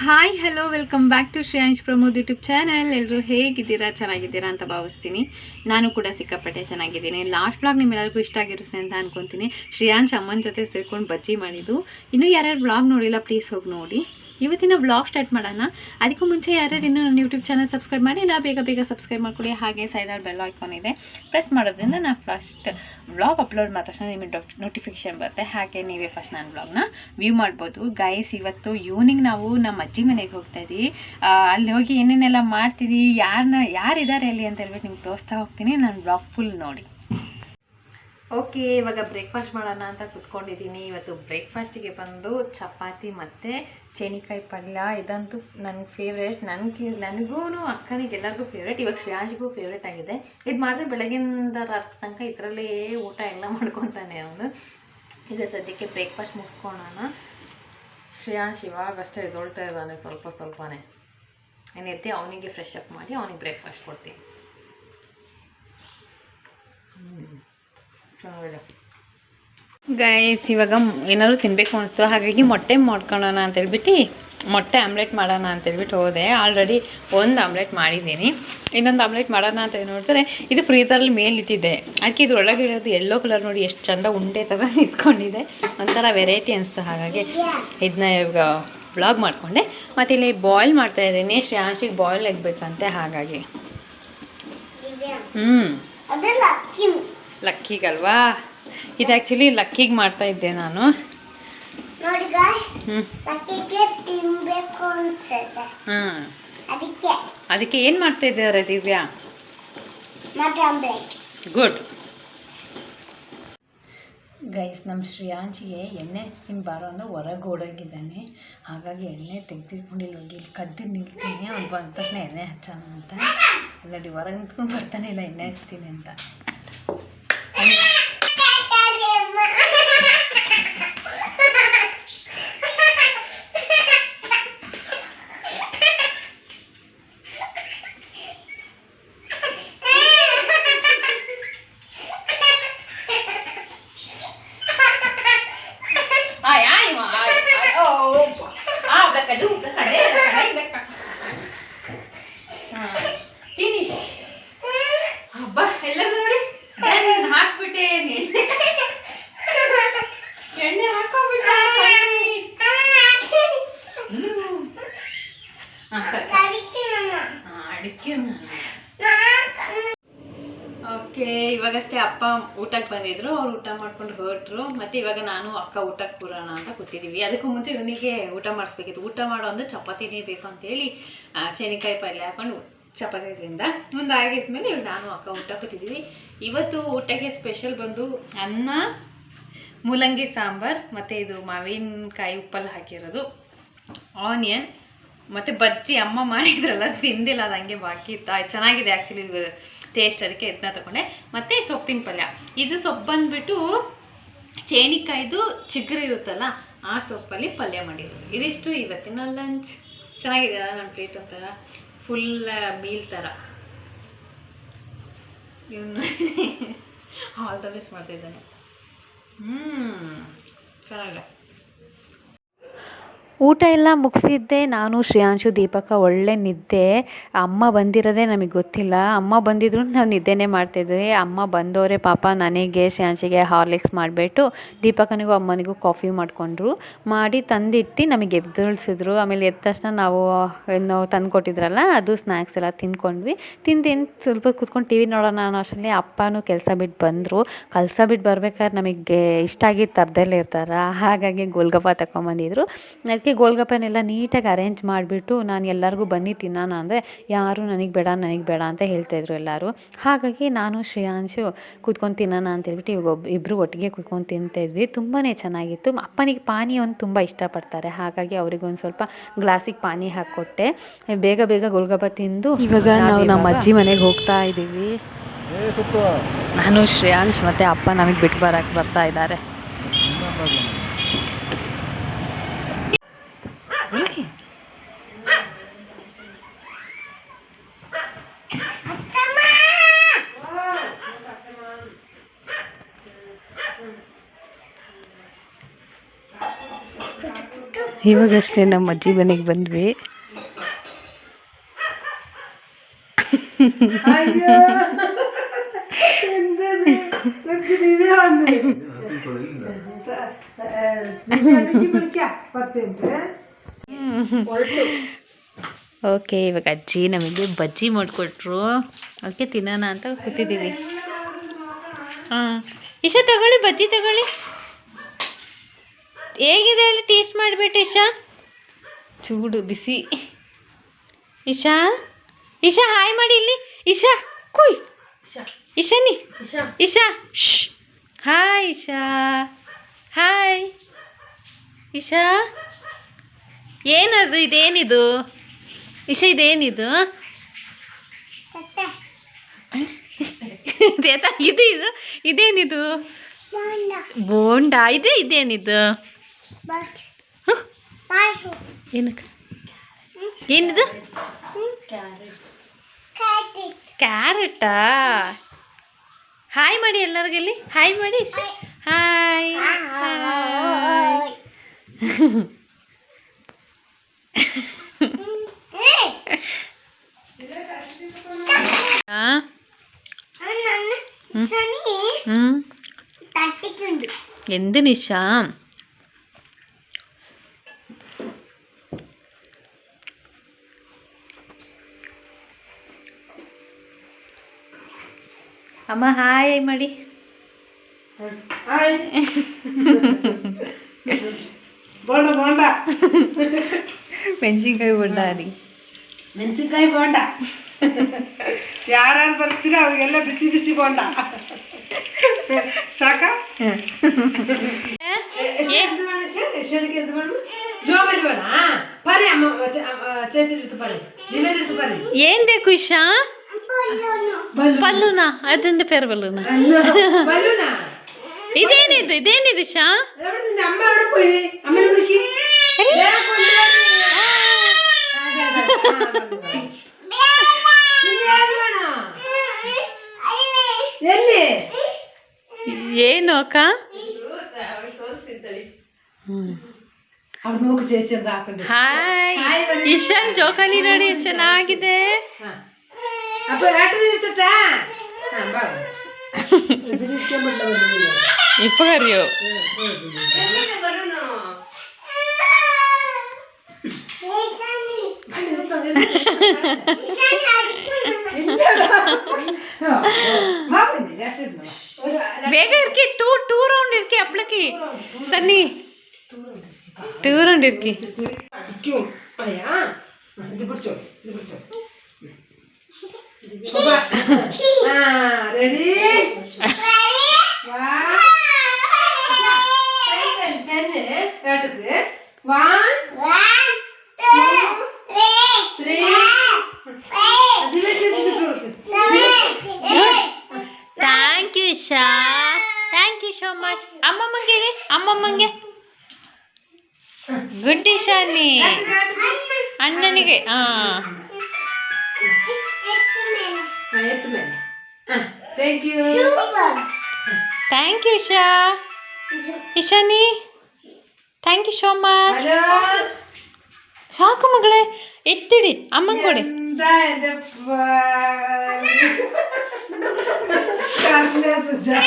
Hi hello welcome back to Shreyansh Pramod YouTube channel ಎಲ್ಲರೂ ಹೇಗಿದ್ದೀರಾ? ಚೆನ್ನಾಗಿದ್ದೀರಾ ಅಂತ ಭಾವಿಸ್ತೀನಿ. ನಾನು ಕೂಡ ಸಿಕ್ಕಾಪಟ್ಟೆ ಚೆನ್ನಾಗಿದ್ದೀನಿ. ಲಾಸ್ಟ್ ಬ್ಲಾಗ್ ನಿಮ್ಮೆಲ್ಲರಿಗೂ ಇಷ್ಟ ಆಗಿರುತ್ತೆ ಅಂತ ಅನ್ಕೊತೀನಿ. ಶ್ರೇಯಾಂಶ್ ಅಮ್ಮನ ಜೊತೆ ಸೇರ್ಕೊಂಡು ಬಜ್ಜಿ ಮಾಡಿದ್ದು. ಇನ್ನೂ ಯಾರ್ಯಾರು ಬ್ಲಾಗ್ ನೋಡಿಲ್ಲ ಪ್ಲೀಸ್ ಹೋಗಿ ನೋಡಿ. ಇವತ್ತಿನ ಬ್ಲಾಗ್ ಸ್ಟಾರ್ಟ್ ಮಾಡೋಣ. ಅದಕ್ಕೂ ಮುಂಚೆ ಯಾರ್ಯಾರು ಇನ್ನೂ ನನ್ನ ಯೂಟ್ಯೂಬ್ ಚಾನಲ್ ಸಬ್ಸ್ಕ್ರೈಬ್ ಮಾಡಿಲ್ಲ, ಬೇಗ ಬೇಗ ಸಬ್ಸ್ಕ್ರೈಬ್ ಮಾಡ್ಕೊಳ್ಳಿ ಹಾಗೆ ಸೈಡಲ್ಲಿ ಬೆಲ್ ಐಕಾನ್ ಇದೆ. ಪ್ರೆಸ್ ಮಾಡೋದ್ರಿಂದ ನಾನು ಫಸ್ಟ್ ವ್ಲಾಗ್ ಅಪ್ಲೋಡ್ ತಕ್ಷಣ ನಿಮಗೆ ನೋಟಿಫಿಕೇಶನ್ ಬರುತ್ತೆ. ಹಾಗೆ ನೀವೇ ಫಸ್ಟ್ ನನ್ನ ವ್ಲಾಗ್ನ ವ್ಯೂ ಮಾಡ್ಬೋದು. ಗೈಸ್ ಇವತ್ತು ಈವ್ನಿಂಗ್ ನಾವು ನಮ್ಮ ಅಜ್ಜಿ ಮನೆಗೆ ಹೋಗ್ತಾ ಇದ್ದೀವಿ. ಅಲ್ಲಿ ಹೋಗಿ ಏನೇನೆಲ್ಲ ಮಾಡ್ತೀವಿ ಯಾರನ್ನ ಯಾರಿದ್ದಾರೆ ಅಲ್ಲಿ ಅಂತ ಹೇಳ್ಬಿಟ್ಟು ನಿಮ್ಗೆ ತೋರಿಸ್ತಾ ಹೋಗ್ತೀನಿ. ನಾನು ಬ್ಲಾಗ್ ಫುಲ್ ನೋಡಿ. ಓಕೆ ಇವಾಗ ಬ್ರೇಕ್ಫಾಸ್ಟ್ ಮಾಡೋಣ ಅಂತ ಕುತ್ಕೊಂಡಿದ್ದೀನಿ. ಇವತ್ತು ಬ್ರೇಕ್ಫಾಸ್ಟಿಗೆ ಬಂದು ಚಪಾತಿ ಮತ್ತು ಚೇನಿಕಾಯಿ ಪಲ್ಯ, ಇದಂತೂ ನನ್ನ ಫೇವ್ರೇಟ್ ನನಗೆ ನನಗೂ ಅಕ್ಕನಿಗೆ ಎಲ್ಲರಿಗೂ ಫೇವ್ರೇಟ್ ಇವಾಗ ಶ್ರೇಯಾಜಿಗೂ ಫೇವ್ರೇಟ್ ಆಗಿದೆ. ಇದು ಮಾಡಿದ್ರೆ ಬೆಳಗಿನಿಂದ ರಾತ್ರಿ ತನಕ ಇದರಲ್ಲೇ ಊಟ ಎಲ್ಲ ಮಾಡ್ಕೊತಾನೆ ಅವನು. ಈಗ ಸದ್ಯಕ್ಕೆ ಬ್ರೇಕ್ಫಾಸ್ಟ್ ಮುಗಿಸ್ಕೊಳೋಣ. ಶ್ರೇಯಾಂಶ್ ಇವಾಗಷ್ಟೇ ಎದೊಳ್ತಾ ಇದ್ದಾನೆ ಸ್ವಲ್ಪ ಸ್ವಲ್ಪನೇ. ಎದ್ದೆ ಅವನಿಗೆ ಫ್ರೆಶ್ ಅಪ್ ಮಾಡಿ ಅವನಿಗೆ ಬ್ರೇಕ್ಫಾಸ್ಟ್ ಕೊಡ್ತೀನಿ. ಗೈಸ್ ಇವಾಗ ಏನಾದ್ರು ತಿನ್ನಬೇಕು ಅನಿಸ್ತು ಹಾಗಾಗಿ ಮೊಟ್ಟೆ ಮಾಡ್ಕೊಳ್ಳೋಣ ಅಂತ ಹೇಳ್ಬಿಟ್ಟು ಮೊಟ್ಟೆ ಆಮ್ಲೆಟ್ ಮಾಡೋಣ ಅಂತ ಹೇಳ್ಬಿಟ್ಟು ಹೋದೆ. ಆಲ್ರೆಡಿ ಒಂದು ಆಮ್ಲೆಟ್ ಮಾಡಿದ್ದೀನಿ. ಇನ್ನೊಂದು ಆಮ್ಲೆಟ್ ಮಾಡೋಣ ಅಂತ ನೋಡಿದ್ರೆ ಇದು ಫ್ರೀಸರಲ್ಲಿ ಮೇಲಿಟ್ಟಿದ್ದೆ ಅದಕ್ಕೆ ಇದು ಒಳಗೆ ಇರೋದು ಯೆಲ್ಲೋ ಕಲರ್ ನೋಡಿ ಎಷ್ಟು ಚಂದ ಉಂಡೆ ಥರ ನಿಂತ್ಕೊಂಡಿದೆ. ಒಂಥರ ವೆರೈಟಿ ಅನಿಸ್ತು. ಹಾಗಾಗಿ ಇದನ್ನ ಇವಾಗ ಬ್ಲಾಗ್ ಮಾಡಿಕೊಂಡೆ. ಮತ್ತು ಇಲ್ಲಿ ಬಾಯ್ಲ್ ಮಾಡ್ತಾ ಇದ್ದೀನಿ. ಶ್ರೇಯಾಂಶಿಗೆ ಬಾಯ್ಲ್ ಆಗಬೇಕಂತೆ ಹಾಗಾಗಿ. ಹ್ಞೂ ಲಕ್ಕಿಗಲ್ವಾ? ಇದು ಆ್ಯಕ್ಚುಲಿ ಲಕ್ಕಿಗೆ ಮಾಡ್ತಾ ಇದ್ದೆ ನಾನು. ನೋಡಿ ಗಾಯ್ಸ್ ಹ್ಞೂ ಅಕ್ಕಿಗೆ ತಿನ್ಬೇಕು ಅನ್ಸುತ್ತೆ. ಹಾಂ. ಅದಕ್ಕೆ. ಅದಕ್ಕೆ ಏನು ಮಾಡ್ತಾ ಇದ್ದಾರೆ ದಿವ್ಯಾ? ಗುಡ್ ಗೈಸ್ ನಮ್ಮ ಶ್ರೀಯಾಂಜಿಗೆ ಎಣ್ಣೆ ಹಚ್ತೀನಿ ಬಾರೋ ಅಂದ್ರೆ ಹೊರಗೆ ಓಡೋಗಿದ್ದಾನೆ. ಹಾಗಾಗಿ ಎಣ್ಣೆ ತೆಗೆದಿಟ್ಕೊಂಡಿಲ್ಲ. ಹೋಗಿ ಇಲ್ಲಿ ಕದ್ದು ನಿಲ್ತೀನಿ. ಅವ್ನು ಬಂದ ತಕ್ಷಣ ಎಣ್ಣೆ ಹಚ್ಚೋಣ ಅಂತ. ನೋಡಿ ಹೊರಗೆ ನಿಂತ್ಕೊಂಡು ಬರ್ತಾನೆ ಇಲ್ಲ ಎಣ್ಣೆ ಹಚ್ತೀನಿ ಅಂತ. ಓಕೆ ಇವಾಗಷ್ಟೇ ಅಪ್ಪ ಊಟಕ್ಕೆ ಬಂದಿದ್ರು ಅವ್ರು ಊಟ ಮಾಡ್ಕೊಂಡು ಹೊರಟ್ರು. ಮತ್ತೆ ಇವಾಗ ನಾನು ಅಕ್ಕ ಊಟಕ್ಕೆ ಕೂರೋಣ ಅಂತ ಕೂತಿದ್ದೀವಿ ಅದಕ್ಕೂ ಮುಂಚೆ ಇವನಿಗೆ ಊಟ ಮಾಡಿಸ್ಬೇಕಿತ್ತು. ಊಟ ಮಾಡೋ ಅಂದ್ರೆ ಚಪಾತಿನೇ ಬೇಕು ಅಂತೇಳಿ ಆ, ಚೇನಿಕಾಯಿ ಪಲ್ಯ ಹಾಕೊಂಡು ಚಪಾತಿ ತಿಂದ ಒಂದು ಆಗಿದ್ಮೇಲೆ ಇವಾಗ ನಾನು ಅಕ್ಕ ಊಟ ಕೂತಿದ್ದೀವಿ ಇವತ್ತು ಊಟಕ್ಕೆ ಸ್ಪೆಷಲ್ ಬಂದು ಅನ್ನ ಮೂಲಂಗಿ ಸಾಂಬಾರ್ ಮತ್ತು ಇದು ಮಾವಿನಕಾಯಿ ಉಪ್ಪಲ್ಲಿ ಹಾಕಿರೋದು ಆನಿಯನ್ ಮತ್ತು ಬಜ್ಜಿ ಅಮ್ಮ ಮಾಡಿದ್ರಲ್ಲ ತಿಂದಿಲ್ಲ, ಅದು ಹಂಗೆ ಬಾಕಿ ಇತ್ತು. ಚೆನ್ನಾಗಿದೆ ಆ್ಯಕ್ಚುಲಿ ಟೇಸ್ಟ್ ಅದಕ್ಕೆ ಇದನ್ನ ತಗೊಂಡೆ. ಮತ್ತು ಸೊಪ್ಪಿನ ಪಲ್ಯ. ಇದು ಸೊಪ್ಪು ಬಂದುಬಿಟ್ಟು ಚೇನಿಕಾಯ್ದು ಚಿಗುರು ಇರುತ್ತಲ್ಲ, ಆ ಸೊಪ್ಪಲ್ಲಿ ಪಲ್ಯ ಮಾಡಿದ್ರು ಇದಿಷ್ಟು ಇವತ್ತಿನ ಲಂಚ್ ಚೆನ್ನಾಗಿದೆ ನನ್ನ ಪ್ಲೇಟ್ ಒಂಥರ? ಫುಲ್ ಮೀಲ್ ಥರ ಇವನು ಆಲ್ ದ ಬೆಸ್ಟ್ ಮಾಡ್ತಿದ್ದಾನೆ. ಹ್ಞೂ ಚೆನ್ನಾಗಿದೆ. ಊಟ ಎಲ್ಲ ಮುಗಿಸಿದ್ದೆ. ನಾನು, ಶ್ರೇಯಾಂಶು, ದೀಪಕ ಒಳ್ಳೆ ನಿದ್ದೆ. ಅಮ್ಮ ಬಂದಿರೋದೇ ನಮಗೆ ಗೊತ್ತಿಲ್ಲ. ಅಮ್ಮ ಬಂದಿದ್ರು ನಾವು ನಿದ್ದೆನೇ ಮಾಡ್ತಿದ್ವಿ ಅಮ್ಮ ಬಂದವರೇ ಪಾಪ ನನಗೆ, ಶ್ರೇಯಾಂಶಿಗೆ ಹಾರ್ಲಿಕ್ಸ್ ಮಾಡಿಬಿಟ್ಟು ದೀಪಕನಿಗೂ, ಅಮ್ಮನಿಗೂ ಕಾಫಿ ಮಾಡಿಕೊಂಡ್ರು. ಮಾಡಿ ತಂದಿಟ್ಟು ನಮಗೆ ಎಬ್ದೊಳಿಸಿದ್ರು ಆಮೇಲೆ ಎದ್ದ ತಕ್ಷಣ ನಾವು ಏನು ತಂದು ಕೊಟ್ಟಿದ್ರಲ್ಲ ಅದು ಸ್ನ್ಯಾಕ್ಸ್ ಎಲ್ಲ ತಿನ್ಕೊಂಡ್ವಿ ತಿಂದು ತಿಂದು ಸ್ವಲ್ಪ ಕೂತ್ಕೊಂಡು ಟಿ ವಿ ನೋಡೋಣ ಅನ್ನೋ ಅಷ್ಟರಲ್ಲಿ ಅಪ್ಪನೂ ಕೆಲಸ ಬಿಟ್ಟು ಬಂದರು. ಕೆಲಸ ಬಿಟ್ಟು ಬರ್ಬೇಕಾದ್ರೆ ನಮಗೆ ಇಷ್ಟ ಆಗಿದ್ದು ತರದಲ್ಲೇ ಇರ್ತಾರ. ಹಾಗಾಗಿ ಗೋಲ್ಗಪ್ಪ ತಗೊಂಬಂದಿದ್ರು ಅದಕ್ಕೆ ಗೋಲ್ಗಪ್ಪನೆಲ್ಲ ನೀಟಾಗಿ ಅರೇಂಜ್ ಮಾಡಿಬಿಟ್ಟು ನಾನು ಎಲ್ಲರಿಗೂ ಬನ್ನಿ ತಿನ್ನೋಣ ಅಂದರೆ ಯಾರು ನನಗೆ ಬೇಡ ನನಗೆ ಬೇಡ ಅಂತ ಹೇಳ್ತಾಯಿದ್ರು ಎಲ್ಲರೂ. ಹಾಗಾಗಿ ನಾನು ಶ್ರೇಯಾಂಶು ಕೂತ್ಕೊಂಡು ತಿನ್ನೋಣ ಅಂತ ಹೇಳ್ಬಿಟ್ಟು ಇವಾಗ ಒಬ್ಬ ಇಬ್ಬರು ಒಟ್ಟಿಗೆ ಕೂತ್ಕೊಂಡು ತಿಂತಾಯಿದ್ವಿ ತುಂಬಾ ಚೆನ್ನಾಗಿತ್ತು. ಅಪ್ಪನಿಗೆ ಪಾನಿ ಒಂದು ತುಂಬ ಇಷ್ಟಪಡ್ತಾರೆ. ಹಾಗಾಗಿ ಅವ್ರಿಗೆ ಒಂದು ಸ್ವಲ್ಪ ಗ್ಲಾಸಿಗೆ ಪಾನಿ ಹಾಕ್ಕೊಟ್ಟೆ. ಬೇಗ ಬೇಗ ಗೋಲ್ಗಪ್ಪ ತಿಂದು ಇವಾಗ ನಾವು ನಮ್ಮ ಅಜ್ಜಿ ಮನೆಗೆ ಹೋಗ್ತಾ ಇದ್ದೀವಿ ನಾನು ಶ್ರೇಯಾಂಶ್ ಮತ್ತು ಅಪ್ಪ ನಮಗೆ ಬಿಟ್ಟು ಬರಕ್ಕೆ ಬರ್ತಾ ಇದ್ದಾರೆ. ಇವಾಗಷ್ಟೇ ನಮ್ಮ ಅಜ್ಜಿ ಮನೆಗೆ ಬಂದ್ವಿ. ಓಕೆ, ಇವಾಗ ಅಜ್ಜಿ ನಮಗೆ ಬಜ್ಜಿ ಮಾಡಿಕೊಟ್ರು. ಓಕೆ ತಿನ್ನೋಣ ಅಂತ ಕೂತಿದ್ದೀವಿ. ಹಾಂ. ಇಶಾ, ತಗೊಳ್ಳಿ, ಬಜ್ಜಿ ತಗೊಳ್ಳಿ. ಹೇಗಿದೆ ಹೇಳಿ ಟೇಸ್ಟ್ ಮಾಡಿಬಿಟ್ಟು ಇಶಾ? ಚೂಡು, ಬಿಸಿ. ಇಶಾ? ಇಶಾ, ಹಾಯ್ ಮಾಡಿ ಇಲ್ಲಿ. ಇಶಾ, ಕುಯ್. ಇಶಾನಿ ಇಶಾ ಶ್ ಹಾಯ್ ಇಶಾ. ಹಾಯ್. ಇಶಾ? ಏನದು ಇದೇನಿದು? ಇಶ ಇದೇನಿದು? ಇದು ಇದು? ಇದೇನಿದು? ಬೋಂಡಾ. ಇದೆ ಇದೇನಿದು? ಏನಕ್ಕೆ? ಏನಿದು? ಕ್ಯಾರೆಟಾ. ಹಾಯ್ ಮಾಡಿ ಎಲ್ಲರಿಗಲ್ಲಿ ಹಾಯ್ ಮಾಡಿ. ಹಾಯ್. ಹಾಯ್. എന്ത് നിഷ? അമ്മ ഹായ് മടി പെൻഷൻ കൈ ഉണ്ടായിരുന്നു ಮೆಣಸಿನ್ಕಾಯಿ ಬೋಂಡ ಯಾರ್ಯಾರು ಬರ್ತೀರ ಅವ್ರಿಗೆಲ್ಲ ಬಿಸಿ ಬಿಸಿ ಬೋಂಡ ಸಾಕ ಏನ್ ಬೇಕು ಇಶಾ ಬಲ್ಲೂನ ಅದೊಂದು ಪೇರು ಬಲ್ಲೂನ ಇದೇನಿದು ಇದೇನಿದು ಇಶಾ ಎಲ್ಲಿ? ಏನು ಅಕ್ಕ? ಹಾಯ್. ಇಶಾನ್ ಜೋಕಾಲಿ ನೋಡಿ ಎಷ್ಟು ಚೆನ್ನಾಗಿದೆ ಇಪ್ಪ ಕರಿಯೋ ಬೇಗ ಇರ್ಕಿ ಟೂ ಟೂ ರೌಂಡ್ ಇರ್ಕಿ ಅಪ್ಲಕ್ಕಿ ಸನ್ನಿ ಟೂ ರೌಂಡ್ ಇರ್ಕಿ ರೆಡಿ வா ಗುಡ್ಡಿ ಶಾಲಿ ಅಣ್ಣನಿಗೆ ಹಾ thank you thank you Isha Ishani thank you so much ಸಾಕು ಮಗಳೇ ಎತ್ತಿಡಿ ಅಮ್ಮನ ಕೊಡಿ. ಸುಜಾ